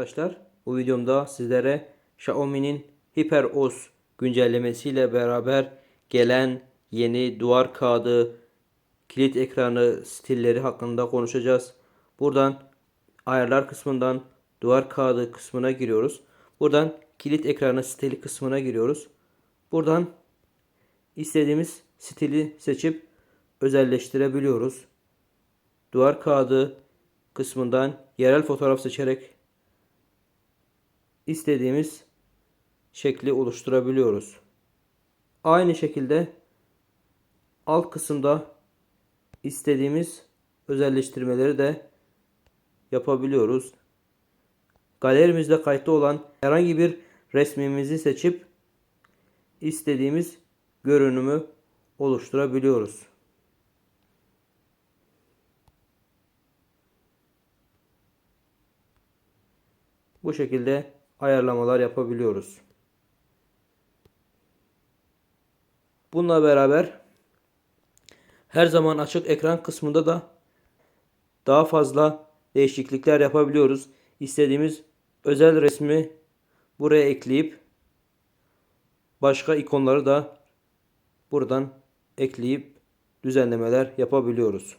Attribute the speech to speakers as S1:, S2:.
S1: arkadaşlar. Bu videomda sizlere Xiaomi'nin HyperOS güncellemesiyle beraber gelen yeni duvar kağıdı, kilit ekranı stilleri hakkında konuşacağız. Buradan ayarlar kısmından duvar kağıdı kısmına giriyoruz. Buradan kilit ekranı stili kısmına giriyoruz. Buradan istediğimiz stili seçip özelleştirebiliyoruz. Duvar kağıdı kısmından yerel fotoğraf seçerek istediğimiz şekli oluşturabiliyoruz. Aynı şekilde alt kısımda istediğimiz özelleştirmeleri de yapabiliyoruz. Galerimizde kayıtlı olan herhangi bir resmimizi seçip istediğimiz görünümü oluşturabiliyoruz. Bu şekilde ayarlamalar yapabiliyoruz. Bununla beraber her zaman açık ekran kısmında da daha fazla değişiklikler yapabiliyoruz. İstediğimiz özel resmi buraya ekleyip başka ikonları da buradan ekleyip düzenlemeler yapabiliyoruz.